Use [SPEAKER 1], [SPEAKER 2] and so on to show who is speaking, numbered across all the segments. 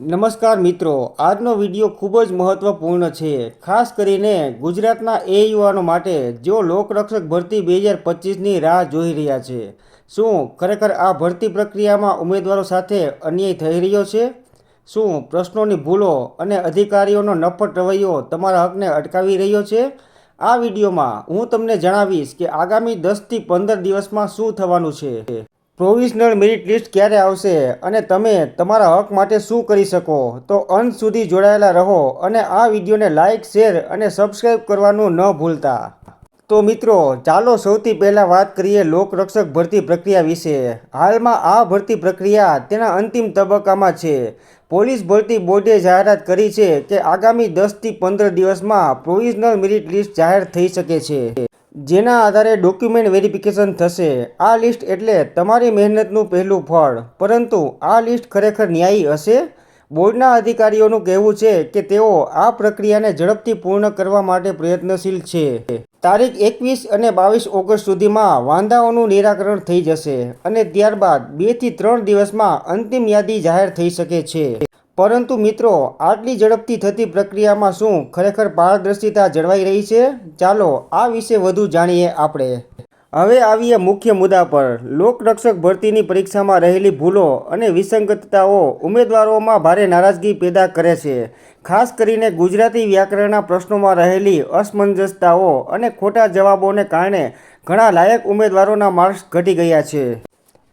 [SPEAKER 1] નમસ્કાર મિત્રો, આજનો વીડિયો ખૂબ જ મહત્વપૂર્ણ છે. ખાસ કરીને ગુજરાતના એ યુવાનો માટે જેઓ લોકરક્ષક ભરતી બે હજાર પચીસની રાહ જોઈ રહ્યા છે. શું ખરેખર આ ભરતી પ્રક્રિયામાં ઉમેદવારો સાથે અન્યાય થઈ રહ્યો છે? શું પ્રશ્નોની ભૂલો અને અધિકારીઓનો નફટ રવૈયો તમારા હકને અટકાવી રહ્યો છે? આ વિડીયોમાં હું તમને જણાવીશ કે આગામી દસથી પંદર દિવસમાં શું થવાનું છે. પ્રોવિઝનલ મેરિટ લિસ્ટ ક્યારે આવશે અને તમે તમારા હક માટે શું કરી શકો? તો અંત સુધી જોડાયેલા રહો અને આ વિડીયોને લાઇક શેર અને સબસ્ક્રાઈબ કરવાનું ન ભૂલતા. તો મિત્રો, ચાલો સૌથી પહેલાં વાત કરીએ લોકરક્ષક ભરતી પ્રક્રિયા વિશે. હાલમાં આ ભરતી પ્રક્રિયા તેના અંતિમ તબક્કામાં છે. પોલીસ ભરતી બોર્ડે જાહેરાત કરી છે કે આગામી દસથી પંદર દિવસમાં પ્રોવિઝનલ મેરિટ લિસ્ટ જાહેર થઈ શકે છે. જેના આધારે ડોક્યુમેન્ટ વેરિફિકેશન થશે. આ લિસ્ટ એટલે તમારી મહેનતનું પહેલું ફળ. પરંતુ આ લિસ્ટ ખરેખર ન્યાયી હશે? બોર્ડના અધિકારીઓનું કહેવું છે કે તેઓ આ પ્રક્રિયાને ઝડપથી પૂર્ણ કરવા માટે પ્રયત્નશીલ છે. તારીખ એકવીસ અને બાવીસ ઓગસ્ટ સુધીમાં વાંધાઓનું નિરાકરણ થઈ જશે અને ત્યારબાદ બેથી ત્રણ દિવસમાં અંતિમ યાદી જાહેર થઈ શકે છે. પરંતુ મિત્રો, આટલી ઝડપથી થતી પ્રક્રિયામાં શું ખરેખર પારદર્શિતા જળવાઈ રહી છે? ચાલો, આ વિશે વધુ જાણીએ આપણે. હવે આવીએ મુખ્ય મુદ્દા પર. લોકરક્ષક ભરતીની પરીક્ષામાં રહેલી ભૂલો અને વિસંગતતાઓ ઉમેદવારોમાં ભારે નારાજગી પેદા કરે છે. ખાસ કરીને ગુજરાતી વ્યાકરણના પ્રશ્નોમાં રહેલી અસમંજસતાઓ અને ખોટા જવાબોને કારણે ઘણા લાયક ઉમેદવારોના માર્ક્સ ઘટી ગયા છે.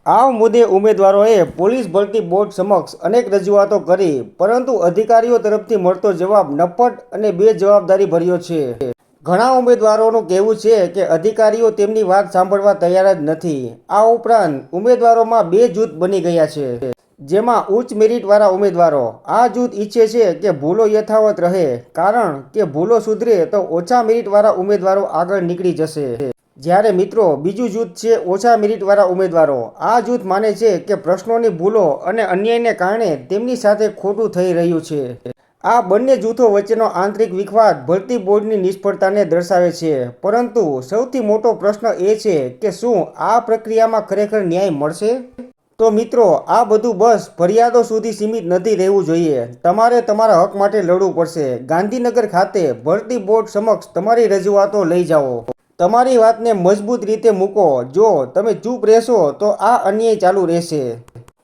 [SPEAKER 1] આ મુદ્દે ઉમેદવારોએ પોલીસ ભરતી બોર્ડ સમક્ષ અનેક રજૂઆતો કરી, પરંતુ અધિકારીઓ તરફથી મળતો જવાબ નફટ અને બેજવાબદારી ભર્યો છે. ઘણા ઉમેદવારોનું કહેવું છે કે અધિકારીઓ તેમની વાત સાંભળવા તૈયાર જ નથી. આ ઉપરાંત ઉમેદવારોમાં બે જૂથ બની ગયા છે, જેમાં ઉચ્ચ મેરિટવાળા ઉમેદવારો. આ જૂથ ઈચ્છે છે કે ભૂલો યથાવત રહે, કારણ કે ભૂલો સુધરે તો ઓછા મેરિટવાળા ઉમેદવારો આગળ નીકળી જશે. જ્યારે મિત્રો, બીજું જૂથ છે ઓછા મેરિટવાળા ઉમેદવારો. આ જૂથ માને છે કે પ્રશ્નોની ભૂલો અને અન્યાયને કારણે તેમની સાથે ખોટું થઈ રહ્યું છે. આ બંને જૂથો વચ્ચેનો આંતરિક વિખવાદ ભરતી બોર્ડની નિષ્ફળતાને દર્શાવે છે. પરંતુ સૌથી મોટો પ્રશ્ન એ છે કે શું આ પ્રક્રિયામાં ખરેખર ન્યાય મળશે? તો મિત્રો, આ બધું બસ ફરિયાદો સુધી સીમિત નથી રહેવું જોઈએ. તમારે તમારા હક માટે લડવું પડશે. ગાંધીનગર ખાતે ભરતી બોર્ડ સમક્ષ તમારી રજૂઆતો લઈ જાઓ. તમારી વાતને મજબૂત રીતે મૂકો. જો તમે ચૂપ રહેશો, તો આ અન્યાય ચાલુ રહેશે.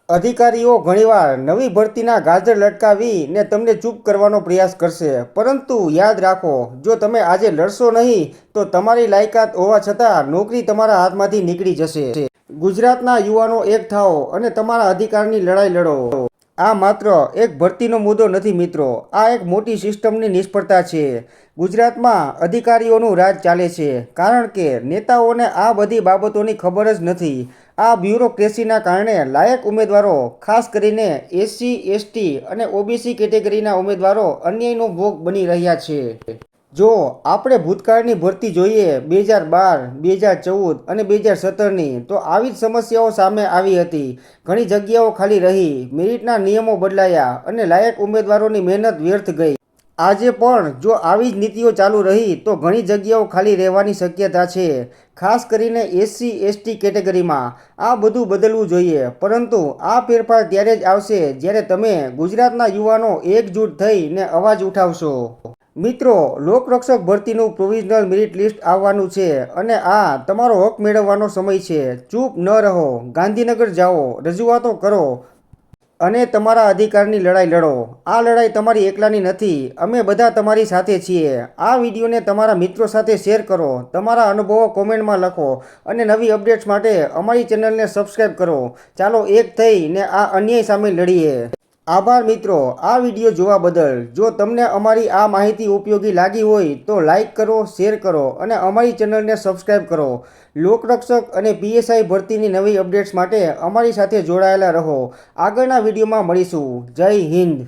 [SPEAKER 1] અધિકારીઓ ઘણીવાર નવી ભરતીના ગાજર લટકાવી ને તમને ચૂપ કરવાનો પ્રયાસ કરશે. પરંતુ યાદ રાખો, જો તમે આજે લડશો નહીં, તો તમારી લાયકાત હોવા છતાં નોકરી તમારા હાથમાંથી નીકળી જશે. ગુજરાતના યુવાનો એક થાઓ અને તમારા અધિકારની લડાઈ લડો. આ માત્ર એક ભરતીનો મુદ્દો નથી મિત્રો. આ એક મોટી સિસ્ટમની નિષ્ફળતા છે. ગુજરાતમાં અધિકારીઓનું રાજ ચાલે છે. કારણ કે નેતાઓને આ બધી બાબતોની ખબર જ નથી. આ બ્યુરોક્રેસીના કારણે લાયક ઉમેદવારો, ખાસ કરીને એસસી, એસટી અને ઓબીસી કેટેગરીના ઉમેદવારો અન્યાયનો ભોગ બની રહ્યા છે. જો આપણે ભૂતકાળની ભરતી જોઈએ બે હજાર બાર, બે હજાર ચૌદ અને બે હજાર સત્તરની, તો આવી જ સમસ્યાઓ સામે આવી હતી. ઘણી જગ્યાઓ ખાલી રહી, મેરિટના નિયમો બદલાયા અને લાયક ઉમેદવારોની મહેનત વ્યર્થ ગઈ. આજે પણ જો આવી જ નીતિઓ ચાલુ રહી, તો ઘણી જગ્યાઓ ખાલી રહેવાની શક્યતા છે, ખાસ કરીને એસસી, એસટી કેટેગરીમાં. આ બધું બદલવું જોઈએ, પરંતુ આ ફેરફાર ત્યારે જ આવશે જ્યારે તમે ગુજરાતના યુવાનો એકજૂટ થઈને અવાજ ઉઠાવશો. મિત્રો, લોકરક્ષક ભરતીનું પ્રોવિઝનલ મેરિટ લિસ્ટ આવવાનું છે અને આ તમારો હક મેળવવાનો સમય છે. ચૂપ ન રહો. ગાંધીનગર જાઓ. રજૂઆતો કરો અને તમારા અધિકારની લડાઈ લડો. આ લડાઈ તમારી એકલાની નથી. અમે બધા તમારી સાથે છીએ. આ વિડીયોને તમારા મિત્રો સાથે શેર કરો. તમારા અનુભવો કોમેન્ટમાં લખો અને નવી અપડેટ્સ માટે અમારી ચેનલને સબસ્ક્રાઈબ કરો. ચાલો એક થઈને આ અન્યાય સામે લડીએ. આભાર મિત્રો. આ વીડિયો જોવા બદલ જો તમને અમારી આ માહિતી ઉપયોગી લાગી હોય તો લાઈક કરો, શેર કરો અને અમારી ચેનલને સબસ્ક્રાઈબ કરો. લોકરક્ષક અને પીએસઆઈ ભરતીની નવી અપડેટ્સ માટે અમારી સાથે જોડાયેલા રહો. આગળના વિડીયોમાં મળીશું. જય હિન્દ.